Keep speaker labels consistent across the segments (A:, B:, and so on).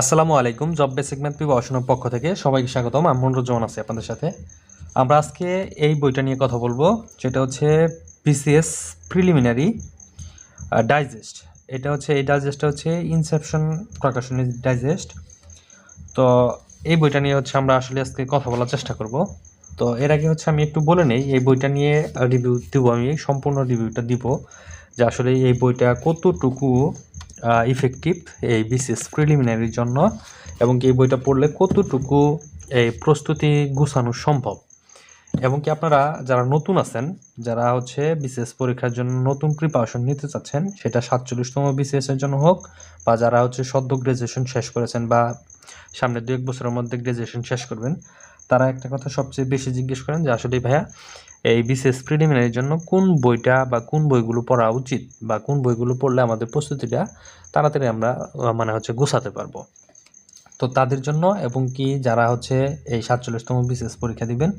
A: আসসালামু আলাইকুম job basic math পিভাশনের পক্ষ থেকে সবাইকে স্বাগতম। আমি মনোরঞ্জন আছি আপনাদের সাথে। আমরা আজকে এই বইটা নিয়ে কথা বলব, যেটা হচ্ছে বিসিএস প্রিলিমিনারি ডাইজেস্ট এটা হচ্ছে, এই ডাইজেস্টটা হচ্ছে ইনসেপশন প্রকাশনের ডাইজেস্ট তো এই বইটা নিয়ে হচ্ছে আমরা আসলে আজকে কথা বলার চেষ্টা করব। তো এর আগে হচ্ছে আমি একটু বলে নেই, এই বইটা নিয়ে রিভিউ দিব আমি, সম্পূর্ণ রিভিউটা দিব, যে আসলে এই বইটা কতটুকু ইফেক্টিভ এই বিসিএস প্রিলিমিনারির জন্য এবং কি এই বইটা পড়লে কতটুকু এই প্রস্তুতি গুছানো সম্ভব? এবং কি আপনারা যারা নতুন আছেন, যারা হচ্ছে বিসিএস পরীক্ষার জন্য নতুন প্রিপারেশন নিতে চাচ্ছেন, সেটা সাতচল্লিশতম বিসিএস এর জন্য হোক বা যারা হচ্ছে সদ্য গ্রাজুয়েশন শেষ করেছেন বা সামনে দু এক বছরের মধ্যে গ্রাজুয়েশন শেষ করবেন, তারা একটা কথা সবচেয়ে বেশি জিজ্ঞেস করেন যে আসলে ভাইয়া এই বিশেষ প্রিলিমিনারির জন্য কোন বইটা বা কোন বইগুলো পড়া উচিত বা কোন বইগুলো পড়লে আমাদের প্রস্তুতিটা তাড়াতাড়ি আমরা মানে হচ্ছে গোছাতে পারব। তো তাদের জন্য এবং কি যারা হচ্ছে এই সাতচল্লিশতম বিশেষ পরীক্ষা দিবেন,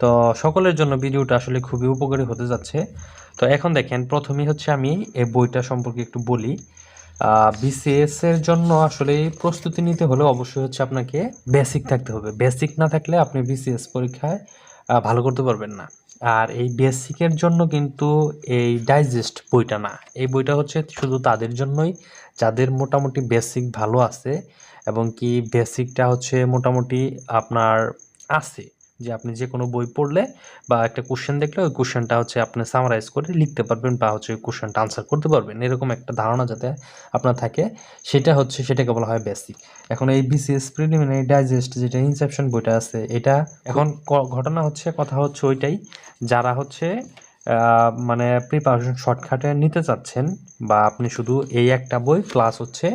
A: তো সকলের জন্য ভিডিওটা আসলে খুবই উপকারী হতে যাচ্ছে। তো এখন দেখেন, প্রথমেই হচ্ছে আমি এই বইটা সম্পর্কে একটু বলি। বিসিএসের জন্য আসলে প্রস্তুতি নিতে হলে অবশ্যই হচ্ছে আপনাকে বেসিক থাকতে হবে। বেসিক না থাকলে আপনি বিসিএস পরীক্ষায় ভালো করতে পারবেন না। আর এই বেসিকের জন্য কিন্তু এই ডাইজেস্ট বইটা না। এই বইটা হচ্ছে শুধু তাদের জন্যই, যাদের মোটামুটি বেসিক ভালো আছে এবং কি বেসিকটা হচ্ছে মোটামুটি আপনার আছে। যে আপনি যে কোনো বই পড়লে বা একটা কোশ্চেন দেখলে ওই কোশ্চেনটা হচ্ছে আপনি সামারাইজ করে লিখতে পারবেন বা হচ্ছে ওই কোশ্চেনটা আনসার করতে পারবেন। এরকম একটা ধারণা যাতে আপনার থাকে। সেটা হচ্ছে, সেটাকে বলা হয় বেসিক এখন এই বিসিএস প্রিলিমিনারি ডাইজেস্ট যেটা ইনসেপশন বইটা আছে, এটা এখন ঘটনা হচ্ছে, কথা হচ্ছে ওইটাই। যারা হচ্ছে মানে প্রিপারেশন শর্টকাটে নিতে চাচ্ছেন বা আপনি শুধু এই একটা বই প্লাস হচ্ছে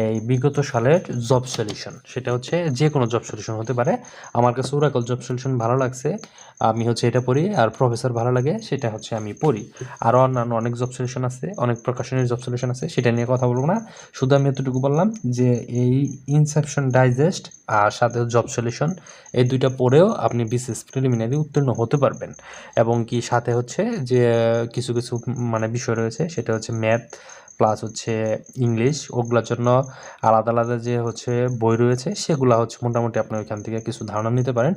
A: এই বিগত সালের জব সলিউশন সেটা হচ্ছে যে কোনো জব সলিউশন হতে পারে। আমার কাছে ওরাকল জব সলিউশন ভালো লাগছে, আমি হচ্ছে এটা পড়ি আর প্রফেসর ভালো লাগে, সেটা হচ্ছে আমি পড়ি। আরও অন্যান্য অনেক জব সলিউশন আছে, অনেক প্রকাশনের জব সলিউশন আছে, সেটা নিয়ে কথা বলব না। শুধু আমি এতটুকু বললাম যে এই ইনসেপশন ডাইজেস্ট আর সাথে জব সলিউশন এই দুইটা পড়েও আপনি বিসিএস প্রিলিমিনারি উত্তীর্ণ হতে পারবেন। এবং কি সাথে হচ্ছে যে কিছু কিছু মানে বিষয় রয়েছে, সেটা হচ্ছে ম্যাথ প্লাস হচ্ছে ইংলিশ, ওগুলোর জন্য আলাদা আলাদা যে হচ্ছে বই রয়েছে, সেগুলো হচ্ছে মোটামুটি আপনি ওইখান থেকে কিছু ধারণা নিতে পারেন।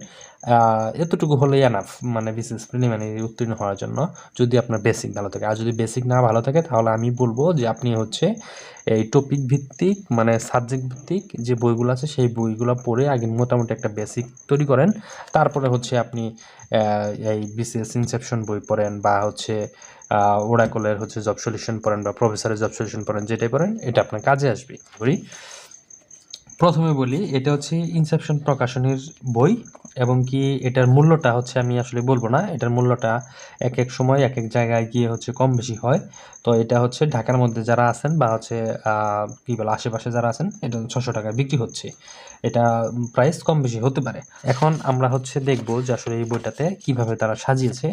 A: এতটুকু হলেই এনাফ মানে বিসিএস প্রিলিমিনারি উত্তীর্ণ হওয়ার জন্য। যদি আপনার বেসিক ভালো থাকে। আর যদি বেসিক না ভালো থাকে, তাহলে আমি বলব যে আপনি হচ্ছে এই টপিক ভিত্তিক মানে সাবজেক্ট ভিত্তিক যে বইগুলো আছে, সেই বইগুলো পড়ে আগে মোটামুটি একটা বেসিক তৈরি করেন। তারপরে হচ্ছে আপনি এই বিসিএস ইনসেপশন বই পড়েন বা হচ্ছে ওরাকলের হচ্ছে জব সলিউশন পড়েন বা প্রফেসরের জব সলিউশন পড়েন, যেটাই পড়েন, এটা আপনার কাজে আসবে। করি। প্রথমে বলি, এটা হচ্ছে ইনসেপশন প্রকাশনীর বই এবং কি এটার মূল্যটা হচ্ছে আমি আসলে বলব না, এটার মূল্যটা এক এক সময়, এক এক জায়গায় গিয়ে হচ্ছে কম বেশি হয়। তো এটা হচ্ছে ঢাকার মধ্যে যারা আছেন বা হচ্ছে কি বলে, আশেপাশে যারা আছেন, এটা ছশো টাকায় বিক্রি হচ্ছে। এটা প্রাইস কম বেশি হতে পারে। এখন আমরা হচ্ছে দেখব যে আসলে এই বইটাতে কীভাবে তারা সাজিয়েছে।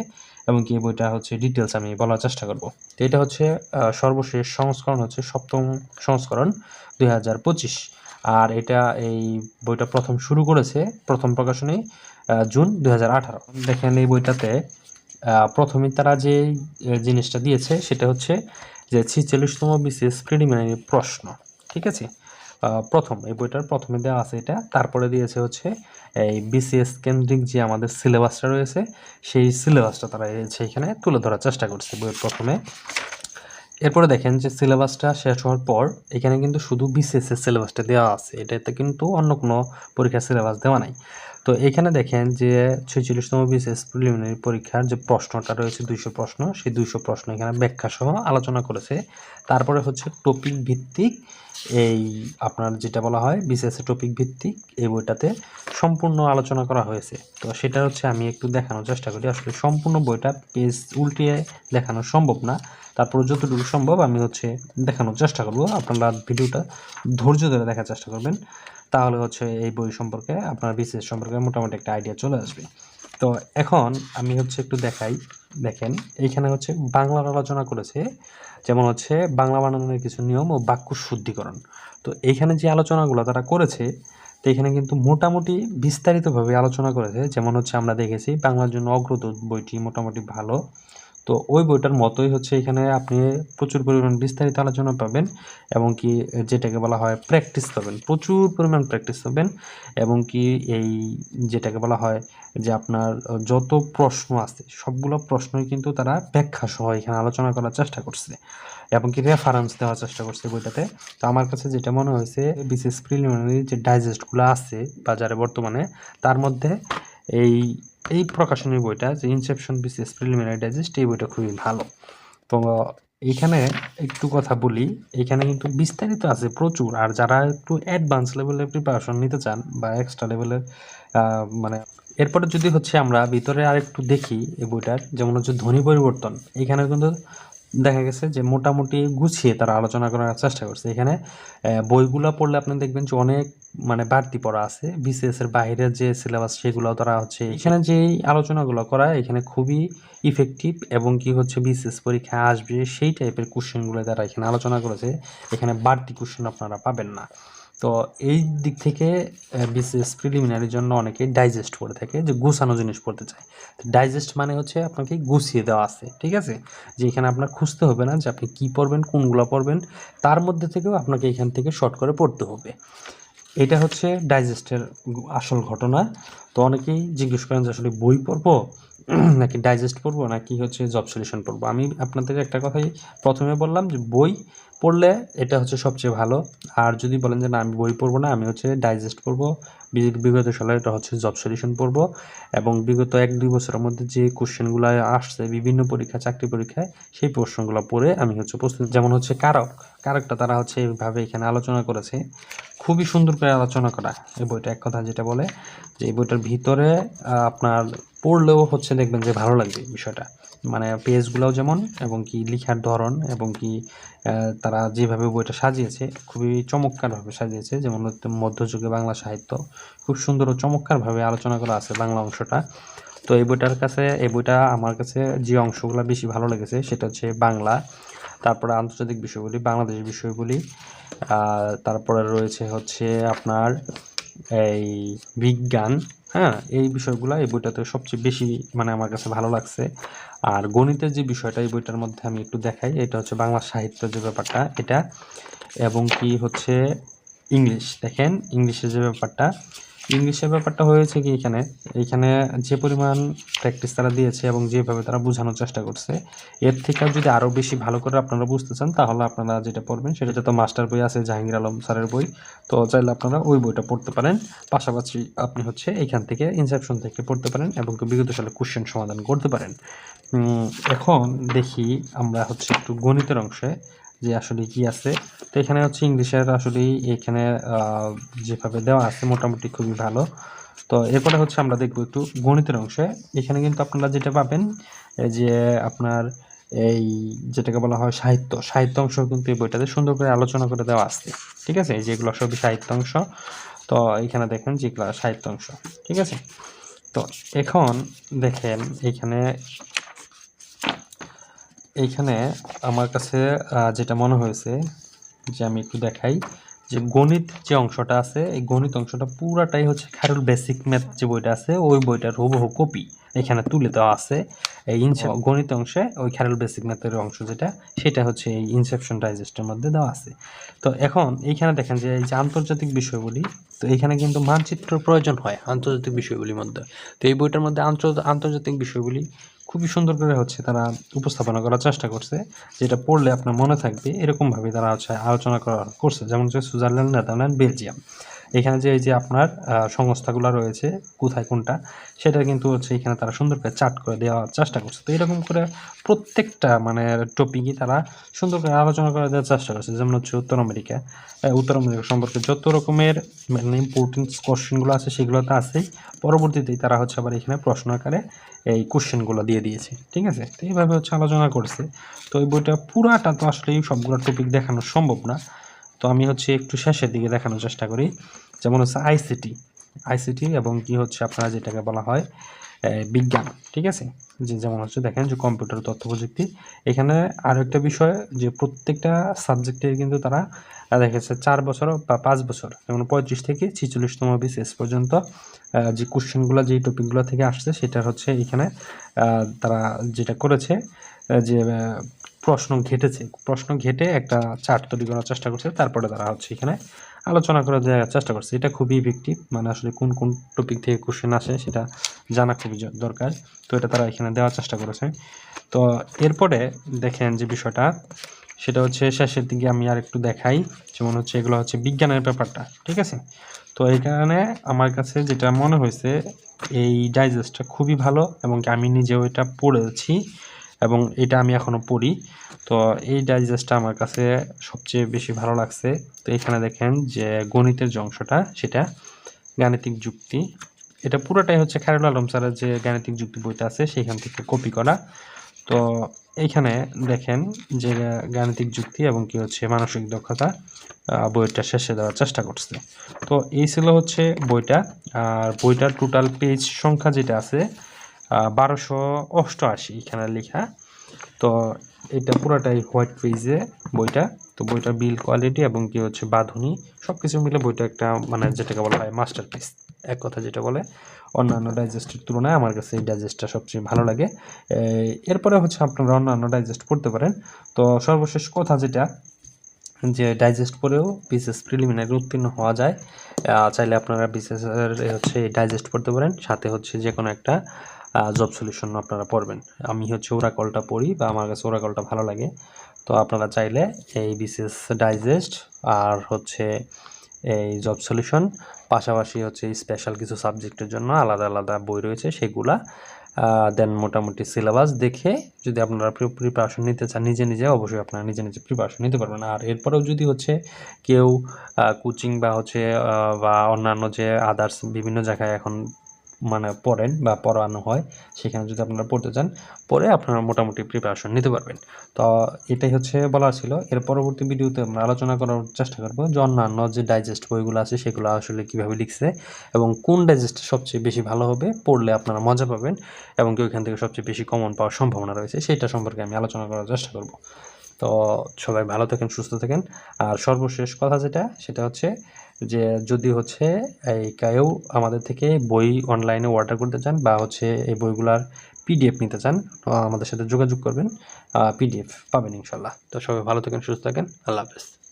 A: এবং কি বইটা হচ্ছে ডিটেলস আমি বলার চেষ্টা করব। তো এটা হচ্ছে সর্বশেষ সংস্করণ হচ্ছে সপ্তম সংস্করণ দুই হাজার পঁচিশ। আর এটা এই বইটা প্রথম শুরু করেছে, প্রথম প্রকাশনী জুন দুই হাজার আঠারো। দেখেন এই বইটাতে প্রথমে তারা যে জিনিসটা দিয়েছে সেটা হচ্ছে যে ছিচল্লিশতম বিসিএস প্রিলিমিনারি প্রশ্ন, ঠিক আছে? প্রথম, এই বইটার প্রথমে দেওয়া আছে এটা। তারপরে দিয়েছে হচ্ছে এই বিসিএস কেন্দ্রিক যে আমাদের সিলেবাসটা রয়েছে, সেই সিলেবাসটা তারা সেইখানে তুলে ধরার চেষ্টা করছে বইয়ের প্রথমে। এরপরে দেখেন যে সিলেবাসটা শেষ হওয়ার পর এখানে কিন্তু শুধু বিসিএস এর সিলেবাসটা দেওয়া আছে। এটাতে কিন্তু অন্য কোনো পরীক্ষার সিলেবাস দেওয়া নাই। তো এখানে দেখেন যে ছেচল্লিশতম বিসিএস প্রিলিমিনারি পরীক্ষার যে প্রশ্নটা রয়েছে, দুইশো প্রশ্ন, সেই দুইশো প্রশ্ন এখানে ব্যাখ্যা সহ আলোচনা করেছে। তারপরে হচ্ছে টপিক ভিত্তিক এই আপনার যেটা বলা হয় বিসিএস টপিক ভিত্তিক এই বইটাতে সম্পূর্ণ আলোচনা করা হয়েছে। তো সেটা হচ্ছে আমি একটু দেখানোর চেষ্টা করি। আসলে সম্পূর্ণ বইটা পেজ উল্টিয়ে দেখানো সম্ভব না। তারপর যতটুকু সম্ভব আমি হচ্ছে দেখানোর চেষ্টা করব। আপনারা ভিডিওটা ধৈর্য ধরে দেখার চেষ্টা করবেন। তাহলে হচ্ছে এই বই সম্পর্কে, আপনার বিশেষ সম্পর্কে মোটামুটি একটা আইডিয়া চলে আসবে। তো এখন আমি হচ্ছে একটু দেখাই। দেখেন, এইখানে হচ্ছে বাংলার আলোচনা করেছে। যেমন হচ্ছে বাংলা বানানোর কিছু নিয়ম ও বাক্য শুদ্ধিকরণ। তো এইখানে যে আলোচনাগুলো তারা করেছে তো এখানে কিন্তু মোটামুটি বিস্তারিতভাবে আলোচনা করেছে যেমন হচ্ছে আমরা দেখেছি বাংলার জন্য অগ্রদূত বইটি মোটামুটি ভালো। তো ওই বইটার মতোই হচ্ছে এখানে আপনি প্রচুর পরিমাণ বিস্তারিত আলোচনা পাবেন এবং কি যেটাকে বলা হয় প্র্যাকটিস পাবেন। প্রচুর পরিমাণ প্র্যাকটিস পাবেন এবং কি এই যেটাকে বলা হয় যে আপনার যত প্রশ্ন আছে, সবগুলো প্রশ্নই কিন্তু তারা ব্যাখ্যা সহ এখানে আলোচনা করার চেষ্টা করছে এবং কি রেফারেন্স দেওয়ার চেষ্টা করছে বইটাতে। তো আমার কাছে যেটা মনে হয়েছে, বিশেষ প্রিলিমিনারি যে ডাইজেস্টগুলো আছে বাজারে বর্তমানে, তার মধ্যে এই এই প্রকাশনী বইটা যে ইনসেপশন বিসিএস প্রিলিমিনারি ডাইজেস্ট এই বইটা খুবই ভালো। তো এখানে একটু কথা বলি এখানে কিন্তু বিস্তারিত আছে প্রচুর। আর যারা একটু অ্যাডভান্স লেভেলের প্রিপারেশন নিতে চান বা এক্সট্রা লেভেলের মানে এরপরে যদি হচ্ছে আমরা ভিতরে আর একটু দেখি এই বইটার, যেমন হচ্ছে ধ্বনি পরিবর্তন। এখানে কিন্তু দেখা গেছে যে মোটামুটি গুছিয়ে তারা আলোচনা করার চেষ্টা করছে। এখানে বইগুলো পড়লে আপনি দেখবেন যে অনেক মানে বাড়তি পড়া আছে। বিসিএস এর বাইরের যে সিলেবাস সেগুলো তারা হচ্ছে, এখানে যে আলোচনাগুলো করা, এখানে খুবই ইফেক্টিভ এবং কি হচ্ছে বিসিএস পরীক্ষা আসবে সেই টাইপের কোশ্চেনগুলো তারা এখানে আলোচনা করেছে। এখানে বাড়তি কোশ্চেন আপনারা পাবেন না। তো এই দিক থেকে বিসিএস প্রিলিমিনারির জন্য অনেকে ডাইজেস্ট করে থাকে যে গুছানো জিনিস পড়তে চায়। তো ডাইজেস্ট মানে হচ্ছে আপনাকে গুছিয়ে দেওয়া আছে, ঠিক আছে? যে এখানে আপনার খুঁজতে হবে না যে আপনি কী পড়বেন, কোনগুলো পড়বেন। তার মধ্যে থেকেও আপনাকে এখান থেকে শর্ট করে পড়তে হবে। এটা হচ্ছে ডাইজেস্টের আসল ঘটনা। তো অনেকেই জিজ্ঞেস করেন যে আসলে বই পড়ব, নাকি ডাইজেস্ট পড়ব, নাকি হচ্ছে জব সলিউশন পড়ব? আমি আপনাদের একটা কথাই প্রথমে বললাম যে বই পড়লে এটা হচ্ছে সবচেয়ে ভালো। আর যদি বলেন যে না, আমি বই পড়ব না, আমি হচ্ছে ডাইজেস্ট পড়ব। বিগত সালে এটা হচ্ছে জব সলিউশন পড়ব। এবং বিগত এক দুই বছরের মধ্যে যে কোশ্চেনগুলো আসছে, বিভিন্ন পরীক্ষা চাকরি পরীক্ষায়, সেই প্রশ্নগুলো পড়ে আমি হচ্ছে প্রস্তুত। যেমন হচ্ছে কারক। কারকটা তারা হচ্ছে এইভাবে এখানে আলোচনা করেছে। খুবই সুন্দর করে আলোচনা করা এই বইটা এক কথা যেটা বলে। যে এই বইটার ভিতরে আপনার পড়লেও হচ্ছে দেখবেন যে ভালো লাগবে বিষয়টা। মানে পেজগুলোও যেমন, এবং কি লিখার ধরন, এবং কি তারা যেভাবে বইটা সাজিয়েছে, খুবই চমৎকারভাবে সাজিয়েছে। যেমন মধ্যযুগে বাংলা সাহিত্য, খুব সুন্দর ও চমৎকারভাবে আলোচনা করা আছে বাংলা অংশটা। তো এই বইটার কাছে, এই বইটা আমার কাছে যে অংশগুলো বেশি ভালো লেগেছে, সেটা হচ্ছে বাংলা, তারপরে আন্তর্জাতিক বিষয়গুলি, বাংলাদেশ বিষয়গুলি তারপরে রয়েছে হচ্ছে আপনার এই বিজ্ঞান হ্যাঁ? এই বিষয়গুলো এই বইটাতে সবচেয়ে বেশি মানে আমার কাছে ভালো লাগছে। আর গণিতের যে বিষয়টা এই বইটার মধ্যে আমি একটু দেখাই, এটা হচ্ছে বাংলা সাহিত্য যে ব্যাপারটা, এটা এবং কি হচ্ছে ইংলিশ। দেখেন, ইংলিশের যে ব্যাপারটা ইংলিশের ব্যাপারটা হয়েছে কি এখানে? এখানে যে পরিমাণ প্র্যাকটিস তারা দিয়েছে এবং যেভাবে তারা বোঝানোর চেষ্টা করছে, এর থেকে যদি আরও বেশি ভালো করে আপনারা বুঝতে চান, তাহলে আপনারা যেটা পড়বেন সেটা যত মাস্টার বই আছে, জাহাঙ্গীর আলম স্যারের বই। তো চাইলে আপনারা ওই বইটা পড়তে পারেন। পাশাপাশি আপনি হচ্ছে এইখান থেকে ইনসেপশন থেকে পড়তে পারেন এবং বিগত সালে কোশ্চেন সমাধান করতে পারেন। এখন দেখি আমরা হচ্ছে একটু গণিতের অংশে যে আসলে কি আছে। তো এখানে হচ্ছে ইংলিশের আসলে এখানে যেভাবে দেওয়া আছে মোটামুটি খুবই ভালো। তো এরপরে হচ্ছে আমরা দেখব একটু গণিতের অংশে। এখানে কিন্তু আপনারা যেটা পাবেন যে আপনার এই যেটাকে বলা হয় সাহিত্য। সাহিত্য অংশ কিন্তু এই বইটাতে সুন্দর করে আলোচনা করে দেওয়া আছে। ঠিক আছে? যেগুলো সবই সাহিত্য অংশ। তো এখানে দেখেন যেগুলো সাহিত্য অংশ। ঠিক আছে? তো এখন দেখেন, এখানে এইখানে আমার কাছে যেটা মনে হয়েছে যে আমি একটু দেখাই যে গণিত যে অংশটা আছে এই গণিত অংশটা পুরাটাই হচ্ছে খারুল বেসিক ম্যাথ যে বইটা আছে ওই বইটার হুবহু কপি এখানে তুলে দেওয়া আছে। এই ইনসে গণিত অংশে ওই খারুল বেসিক ম্যাথের অংশ যেটা সেটা হচ্ছে এই ইনসেপশন ডাইজেস্টের মধ্যে দেওয়া আছে। তো এখন এইখানে দেখেন যে এই যে আন্তর্জাতিক বিষয়গুলি তো এখানে কিন্তু মানচিত্র প্রয়োজন হয় আন্তর্জাতিক বিষয়গুলির মধ্যে। তো এই বইটার মধ্যে আন্তর্জা- আন্তর্জাতিক বিষয়গুলি খুবই সুন্দর করে হচ্ছে তারা উপস্থাপনা করার চেষ্টা করছে, যেটা পড়লে আপনার মনে থাকবে এরকমভাবে তারা হচ্ছে আলোচনা করা করছে। যেমন হচ্ছে সুইজারল্যান্ড, নেদারল্যান্ড, বেলজিয়াম। এখানে যে, এই যে আপনার সংস্থাগুলো রয়েছে, কোথায় কোনটা, সেটা কিন্তু হচ্ছে এখানে তারা সুন্দর করে চার্ট করে দেওয়ার চেষ্টা করছে। তো এরকম করে প্রত্যেকটা মানে টপিকই তারা সুন্দর করে আলোচনা করে দেওয়ার চেষ্টা করছে। যেমন হচ্ছে উত্তর আমেরিকা। উত্তর আমেরিকা সম্পর্কে যত রকমের মানে ইম্পর্টেন্ট কোশ্চেনগুলো আছে, সেগুলো তো আছেই। পরবর্তীতেই তারা হচ্ছে আবার এখানে প্রশ্ন আকারে এই কোশ্চেনগুলো দিয়ে দিয়েছে। ঠিক আছে? তো এইভাবে হচ্ছে আলোচনা করছে। তো এই বইটা পুরাটা তো আসলে সবগুলো টপিক দেখানো সম্ভব না। আমি হচ্ছে একটু শেষের দিকে দেখানোর চেষ্টা করি। যেমন হচ্ছে আইসিটি আইসিটি এবং কি হচ্ছে আপনারা যেটাকে বলা হয় বিজ্ঞান, ঠিক আছে? যে যেমন হচ্ছে দেখেন যে কম্পিউটার তথ্য প্রযুক্তি। এখানে আরও একটা বিষয় যে প্রত্যেকটা সাবজেক্টের কিন্তু তারা দেখেছে চার বছর বা পাঁচ বছর, যেমন পঁয়ত্রিশ থেকে ছিচল্লিশতম বিসিএস পর্যন্ত যে কোশ্চেনগুলো যেই টপিকগুলো থেকে আসছে সেটা হচ্ছে এখানে তারা যেটা করেছে যে প্রশ্ন ঘেটেছে। প্রশ্ন ঘেটে একটা চার্ট তৈরি করার চেষ্টা করছে। তারপরে তারা হচ্ছে এখানে আলোচনা করে দেওয়ার চেষ্টা করছে। এটা খুবই ইফেক্টিভ মানে আসলে কোন কোন টপিক থেকে কোশ্চেন আসে সেটা জানা খুবই দরকার। তো এটা তারা এখানে দেওয়ার চেষ্টা করেছে। তো এরপরে দেখেন যে বিষয়টা, সেটা হচ্ছে শেষের দিকে আমি আর একটু দেখাই। যেমন হচ্ছে এগুলো হচ্ছে বিজ্ঞানের ব্যাপারটা, ঠিক আছে? তো এই কারণে আমার কাছে যেটা মনে হয়েছে, এই ডাইজেস্টটা খুবই ভালো এবং আমি নিজেও এটা পড়েছি। এবং এটা আমি এখনও পড়ি। তো এই ডাইজেস্টটা আমার কাছে সবচেয়ে বেশি ভালো লাগছে। তো এখানে দেখেন যে গণিতের যে অংশটা, সেটা গাণিতিক যুক্তি। এটা পুরোটাই হচ্ছে খায়রুল আলম স্যারের যে গাণিতিক যুক্তি বইটা আছে সেখান থেকে কপি করা। তো এইখানে দেখেন যে গাণিতিক যুক্তি এবং কি হচ্ছে মানসিক দক্ষতা বইটা শেষে দেওয়ার চেষ্টা করছে। তো এই ছিল হচ্ছে বইটা। আর বইটার টোটাল পেজ সংখ্যা যেটা আছে বারোশো অষ্টআশি এখানে লেখা। তো এটা পুরোটাই হোয়াইট পেজে বইটা। তো বইটার বিল কোয়ালিটি এবং কি হচ্ছে বাঁধুনি সব কিছু মিলে বইটা একটা মানে যেটাকে বলা হয় মাস্টার পিস এক কথা যেটা বলে, অন্যান্য ডাইজেস্টের তুলনায় আমার কাছে এই ডাইজেস্টটা সবচেয়ে ভালো লাগে। এরপরে হচ্ছে আপনারা অন্যান্য ডাইজেস্ট পড়তে পারেন। তো সর্বশেষ কথা যেটা যে ডাইজেস্ট করেও বিসিএস প্রিলিমিনারি উত্তীর্ণ হওয়া যায় চাইলে আপনারা বিসিএস এর হচ্ছে ডাইজেস্ট করতে পারেন, সাথে হচ্ছে যে কোনো একটা জব সলিউশন আপনারা পড়বেন। আমি হচ্ছে ওরাকলটা পড়ি বা আমার কাছে ওরাকলটা ভালো লাগে। তো আপনারা চাইলে এই বিসিএস ডাইজেস্ট আর হচ্ছে এই জব সলিউশন পাশাপাশি হচ্ছে স্পেশাল কিছু সাবজেক্টের জন্য আলাদা আলাদা বই রয়েছে, সেগুলা দেন মোটামুটি সিলেবাস দেখে যদি আপনারা প্রিপারেশন নিতে চান, নিজে নিজে অবশ্যই আপনারা নিজে নিজে প্রিপারেশন নিতে পারবেন। আর এরপরেও যদি হচ্ছে কেউ কোচিং বা হচ্ছে বা অন্যান্য যে আদার্স বিভিন্ন জায়গায় এখন মানে পড়েন বা পড়ানো হয়, সেখানে যদি আপনারা পড়তে চান পরে আপনারা মোটামুটি প্রিপারেশন নিতে পারবেন। তো এটাই হচ্ছে বলার ছিল। এর পরবর্তী ভিডিওতে আমরা আলোচনা করার চেষ্টা করব যে অন্যান্য যে ডাইজেস্ট বইগুলো আছে, সেগুলো আসলে কীভাবে লিখছে এবং কোন ডাইজেস্ট সবচেয়ে বেশি ভালো হবে, পড়লে আপনারা মজা পাবেন এবং কেউ ওইখান থেকে সবচেয়ে বেশি কমন পাওয়ার সম্ভাবনা রয়েছে, সেটা সম্পর্কে আমি আলোচনা করার চেষ্টা করব। তো সবাই ভালো থাকেন, সুস্থ থাকেন। আর সর্বশেষ কথা যেটা, সেটা হচ্ছে যে যদি হচ্ছে এই কায়েও আমাদের থেকে বই অনলাইনে অর্ডার করতে চান বা হচ্ছে এই বইগুলার পিডিএফ নিতে চান আমাদের সাথে যোগাযোগ করবেন। পিডিএফ পাবেন ইনশাল্লাহ। তো সবাই ভালো থাকেন, সুস্থ থাকেন। আল্লাহ হাফেজ।